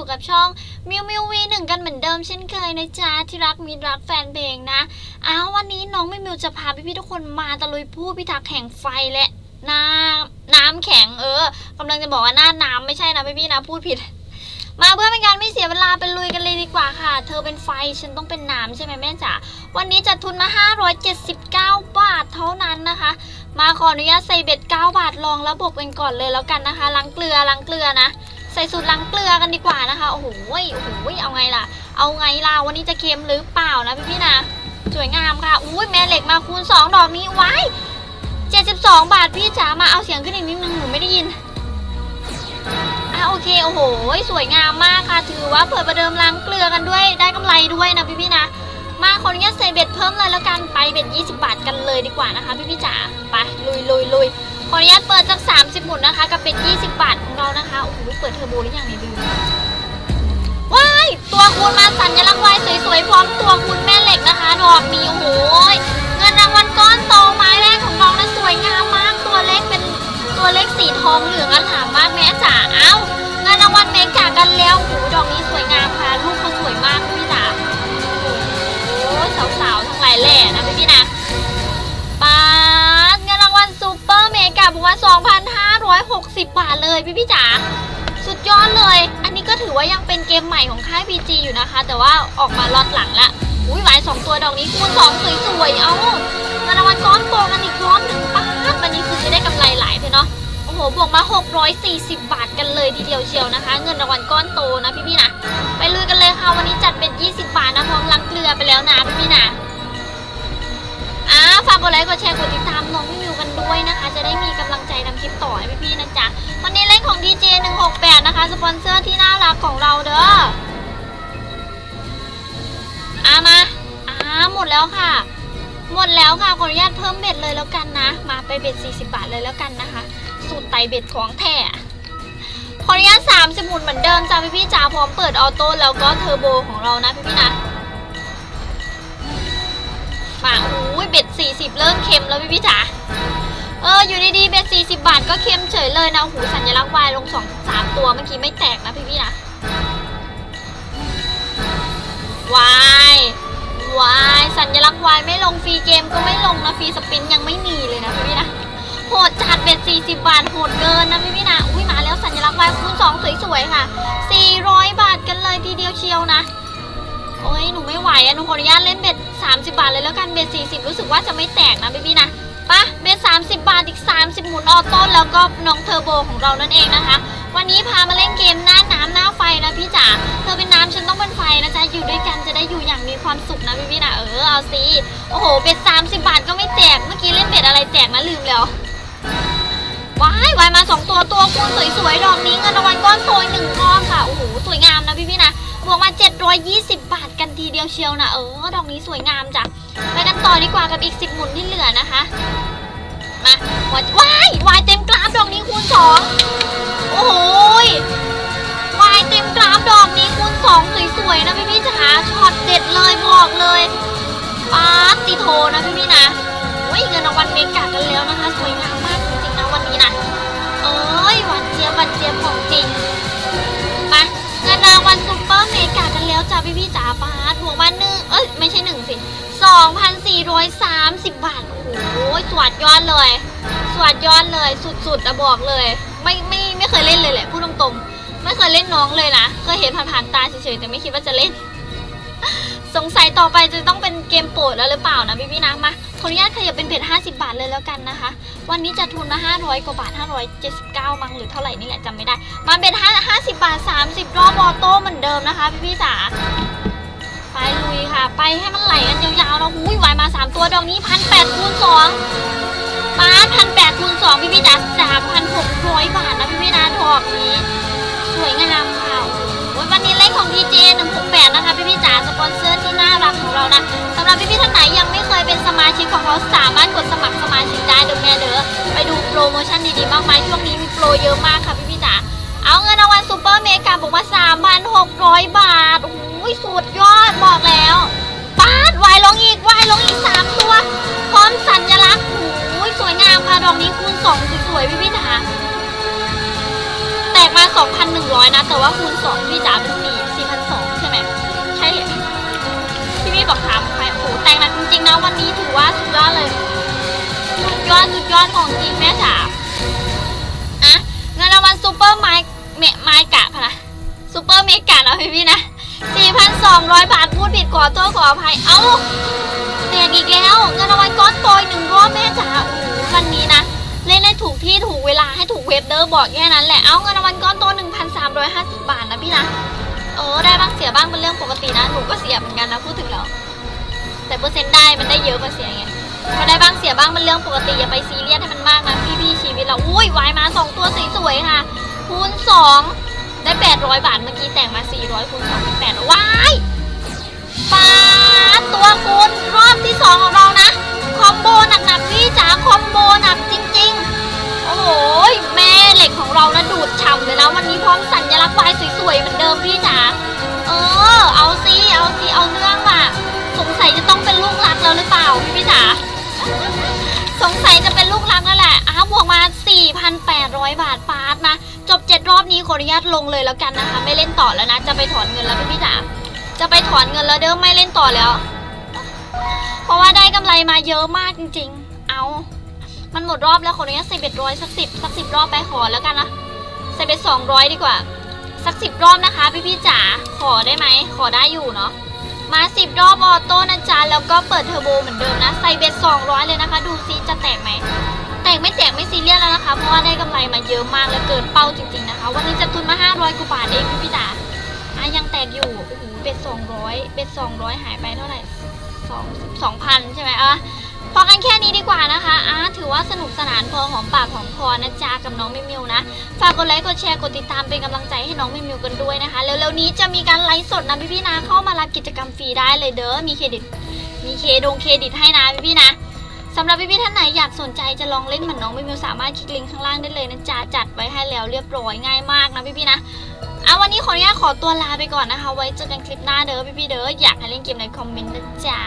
อยู่กับช่องมิวมิววีหนึ่งกันเหมือนเดิมเช่นเคยนะจ๊ะที่รักมิตรรักแฟนเพลงนะอ้าววันนี้น้องมิวมิวจะพาพี่ๆทุกคนมาตะลุยผู้พิทักษ์แห่งไฟและน้ำน้ำแข็งเออกำลังจะบอกว่าหน้าน้ำไม่ใช่นะพี่ๆนะพูดผิด มาเพื่อเป็นการไม่เสียเวลาไปลุยกันเลยดีกว่าค่ะ เธอเป็นไฟฉันต้องเป็นน้ำใช่ไหมแม่จ๋าวันนี้จัดทุนมา 579 บาทเท่านั้นนะคะ มาขออนุญาตใส่เบ็ด 9 บาทลองแล้วบวกกันก่อนเลยแล้วกันนะคะล้างเกลือล้างเกลือนะ ใส่สูตรล้างเกลือกันดีกว่านะคะ โอ้โหโอ้โหเอาไงล่ะ เอาไงล่ะ วันนี้จะเค็มหรือเปล่านะพี่พี่ๆนะ สวยงามค่ะ อุ้ยแม่เหล็กมาคูณ 2 ดอกนี้ไว้72 บาทพี่จ๋ามาเอาเสียงขึ้นอีกนิดนึงหนูไม่ได้ยินอะโอเค โอ้โห สวยงามมากค่ะ ถือว่าเปิดประเดิมล้างเกลือกันด้วย ได้กำไรด้วยนะพี่พี่ๆนะ มาขออนุญาตใส่เบ็ดเพิ่มเลยแล้วกัน ไปเบ็ด 20 บาทกันเลยดีกว่านะคะพี่พี่จ๋า ไปลุยลุยลุย ขออนุญาตเปิดจาก 30 หมุนนะคะ กับเป็น 20 บาทของเรานะคะ โอ้โหเปิดเทอร์โบหรือยังเนี่ยลืมว้าย ตัวคูณมาสัญลักษณ์วายสวยๆ พร้อมตัวคูณแม่เหล็กนะคะ ดอกมีโอ้โหเงินรางวัลก้อนโตไม้แรกของเรานะสวยงามมาก ตัวเล็กเป็นตัวเล็กสีทองเหลืองอลามมากแม่จ๋า เอ้า เงินรางวัลเมกากันแล้วโอ้โหด 2,560 บาทเลยพี่พี่จ๋าสุดยอดเลย อันนี้ก็ถือว่ายังเป็นเกมใหม่ของค่าย PG อยู่นะคะ แต่ว่าออกมาล็อตหลังละอุ้ยหวายสองตัวดอกนี้คูณสองสวยๆ เอาเงินรางวัลก้อนโตกันอีกรอบหนึ่งป้าดวันนี้คือจะได้กำไรหลายเลยเนาะโอ้โหบวกมา 640 บาทกันเลยทีเดียวเชียวนะคะ เงินรางวัลก้อนโตนะพี่พี่ๆนะไปลุยกันเลยค่ะวันนี้จัดเป็น 20 บาทนะพร้อมลังเกลือไปแล้วนะพี่พี่ๆนะอ่าฝากกดไลค์กดแชร์กดติดตามน้องมิวกัน ด้วยนะคะ จะได้มีกำลังใจทำคลิปต่อให้พี่ๆนะจ๊ะวันนี้เล่นของ DJ 168 นะคะ สปอนเซอร์ที่น่ารักของเราเด้ออามาอ่าหมดแล้วค่ะ หมดแล้วค่ะขออนุญาตเพิ่มเบ็ดเลยแล้วกันนะ มาไปเบ็ด 40 บาทเลยแล้วกันนะคะ สูตรไตเบ็ดของแท้ขออนุญาต30หมุนเหมือนเดิมจ้าพี่ๆจ๋าพร้อมเปิดออโต้แล้วก็เทอร์โบของเรานะพี่ๆนะมาอุ้ยเบ็ด 40 เริ่มเค็มแล้วพี่พี่จ๋า เอออยู่ดีๆเบ็ด40บาทก็เค็มเฉยเลยนะหูสัญลักษณ์วายลงสองสามตัวเมื่อกี้ไม่แตกนะพี่พี่นะวายวายสัญลักษณ์วายไม่ลงฟรีเกมก็ไม่ลงนะฟรีสปินยังไม่มีเลยนะพี่พี่นะโหดจัดเบ็ด40บาทโหดเกินนะพี่พี่นะอุ้ยมาแล้วสัญลักษณ์วายคูณ2สวยๆค่ะ400บาทกันเลยทีเดียวเชียวนะโอ้ยหนูไม่ไหวอะหนูขออนุญาตเล่นเบ็ด30 บาทเลยแล้วกันเบ็ด40 รู้สึกว่าจะไม่แตกนะพี่พี่นะ 30 บาทอีก 30 หมุนออโต้แล้วก็น้องเทอร์โบของเรานั่นเองนะคะ วันนี้พามาเล่นเกมหน้าน้ำหน้าไฟนะพี่จ๋าเธอเป็นน้ำฉันต้องเป็นไฟนะจ๊ะอยู่ด้วยกันจะได้อยู่อย่างมีความสุขนะพี่พี่นะเออเอาสิโอ้โหเบ็ด30 บาทก็ไม่แตกเมื่อกี้เล่นเบ็ดอะไรแตกนะลืมแล้วว้ายวายมาสองตัวตัวคูณสวยๆดอกนี้เงินรางวัลก้อนโตอีกหนึ่งก้อนค่ะโอ้โหสวยงามนะพี่พี่นะบวกมา 720 บาทกันทีเดียวเชียวนะเออดอกนี้สวยงามจ้ะไปกันต่อดีกว่ากับอีก 10 หมุนที่เหลือนะคะ มาวัดว้ายวายเต็มกราฟดอกนี้คูณ2โอ้โหยวายเต็มกราฟดอกนี้คูณ2สวยๆนะพี่พี่จ๋าช็อตเด็ดเลยบอกเลยป๊าติโทนะพี่พี่นะโอ้ยเงินรางวัลเมกากันแล้วนะคะ สวยงามมากจริงๆนะวันนี้นะเอ้ยหวานเจี๊ยบหวานเจี๊ยบของจริงมาเงินรางวัลซูเปอร์เมกากันแล้วจ้าพี่พี่จ๋าปาดบวกมาหนึ่งเอ้ยไม่ใช่หนึ่งสิสองพันสี่ร้อยสามสิบบาท โอ้โหสวัสดยอดเลย สวัสดยอดเลย สุดๆอะบอกเลย ไม่ไม่ไม่เคยเล่นเลยแหละพูดตรงๆ ไม่เคยเล่นน้องเลยนะ เคยเห็นผ่านๆตาเฉยๆแต่ไม่คิดว่าจะเล่น สงสัยต่อไปจะต้องเป็นเกมโปรดแล้วหรือเปล่านะพี่พี่ๆนะมาขออนุญาตขยับเป็นเพจ50 บาทเลยแล้วกันนะคะ วันนี้จะทุนมา 500 กว่าบาท 579 มั้งหรือเท่าไหร่นี่แหละจำไม่ได้ มาเป็น5 50บาท 30 รอบออโต้เหมือนเดิมนะคะพี่พี่ๆจ๋า ลุยค่ะ ไปให้มันไหลกันยาวๆนะหูยวายมา 3 ตัวดอกนี้พันแปดคูณสองป้าพันแปดคูณสองพี่พี่จ๋าสามพันหกร้อยบาทนะพี่พี่นะดอกนี้ สวยงามค่ะวันนี้เลขของ DJ 168นะคะพี่พี่จ๋าสปอนเซอร์ที่น่ารักของเรานะสำหรับพี่พี่ท่านไหนยังไม่เคยเป็นสมาชิกของเราสามารถกดสมัครสมาชิกได้เดี๋ยวแม่เด้อไปดูโปรโมชั่นดีๆมากมายช่วงนี้มีโปรเยอะมากค่ะพี่พี่จ๋าเอาเงินรางวัลซูเปอร์เมกาบอกว่า3,600 บาทโอ้ ยสุดยอดบอกแล้วปาดวายลงอีกวายลงอีก3ตัว พร้อมสัญลักษณ์โอ้ยสวยงามค่ะดอกนี้คูณ2สวยๆพี่พี่จ๋าแตกมา 2,100 นะ แต่ว่าคูณ2พี่จ๋าเป็น4 4,200ใช่ไหมใช่เหรอพี่พี่บอกถามใครโอ้โหแต่งหนักจริงๆนะวันนี้ถือว่าสุดยอดเลย สุดยอดสุดยอดของจริงแม่จ๋า 200 บาทพูดผิดขอโทษขออภัย เอ้าแตกอีกแล้วเงินรางวัลก้อนโตอีกหนึ่งรอบแม่จ๋าโอ้วันนี้นะ เล่นให้ถูกที่ถูกเวลาให้ถูกเว็บเดอร์บอกแค่นั้นแหละเอาเงินรางวัลก้อนโต 1,350 บาทนะพี่นะเออได้บ้างเสียบ้างเป็นเรื่องปกตินะหนูก็เสียเหมือนกันนะพูดถึงแล้วแต่เปอร์เซ็นต์ได้มันได้เยอะกว่าเสียไงก็ได้บ้างเสียบ้างเป็นเรื่องปกติอย่าไปซีเรียสให้มันมากนะพี่ๆชีวิตเราอุ้ยวายมา 2 ตัวสวยๆค่ะคูณ2 ได้800 บาท เมื่อกี้แต่งมา 400คูณ2เป็น8ว้ายปาตัวคูณรอบที่ 2 ของเรานะ คอมโบหนักๆพี่จ๋าคอมโบหนักจริง ๆ โอ้โห แม่เหล็กของเรานะดูดฉ่ำเลยนะ วันนี้พร้อมสัญลักษณ์วายสวยๆเหมือนเดิมพี่จ๋าเออ เอาสิเอาสิเอาเรื่องว่ะ สงสัยจะต้องเป็นลูกรักแล้วหรือเปล่าพี่พี่จ๋าสงสัยจะเป็นลูกรักแล้วแหละอ้าวบวกมา 4,800 บาทปาร์ตนะ จบ 7 รอบนี้ขออนุญาตลงเลยแล้วกันนะคะ ไม่เล่นต่อแล้วนะ จะไปถอนเงินแล้วพี่พี่จ๋าจะไปถอนเงินแล้วเด้อไม่เล่นต่อแล้ว เพราะว่าได้กำไรมาเยอะมากจริง ๆ เอา มันหมดรอบแล้วขออนุญาตใส่เบ็ดร้อยสักสิบสักสิบรอบไปขอแล้วกันนะใส่เบ็ดสองร้อยดีกว่า สักสิบรอบนะคะ พี่พี่จ๋าขอได้ไหมขอได้อยู่เนาะมาสิบรอบออโต้นะจ๊ะแล้วก็เปิดเทอร์โบเหมือนเดิมนะใส่เบ็ดสองร้อยเลยนะคะ ดูซิจะแตกไหม แตกไม่แตกไม่ซีเรียสแล้วนะคะ เพราะว่าได้กำไรมาเยอะมากและเกินเป้าจริงๆนะคะ วันนี้จะทุนมา 500กว่าบาทเองพี่พี่จ๋าอะยังแตกอยู่ โอ้โห เบ็ดสองร้อยเบ็ดสองร้อยหายไปเท่าไหร่สองสองพันใช่ไหมอะพอกันแค่นี้ดีกว่านะคะอะถือว่าสนุกสนานพอหอมปากหอมคอนะจ๊ะกับน้องมิมิวนะ ฝากกดไลค์ กดแชร์ กดติดตามเป็นกำลังใจให้น้องมิมิวกันด้วยนะคะ เร็วๆนี้จะมีการไลฟ์สดนะพี่ๆนะ เข้ามารับกิจกรรมฟรีได้เลยเด้อ มีเครดิต มีเคดงเครดิตให้นะพี่ๆนะ สำหรับพี่ๆท่านไหนอยากสนใจจะลองเล่นเหมือนน้องมิวมิวสามารถคลิกลิงก์ข้างล่างได้เลยนะจ๊ะจัดไว้ให้แล้วเรียบร้อยง่ายมากนะพี่ๆนะเอาวันนี้ขออนุญาตขอตัวลาไปก่อนนะคะ ไว้เจอกันคลิปหน้าเด้อพี่ๆเด้ออยากให้เล่นเกมในคอมเมนต์นะจ๊ะ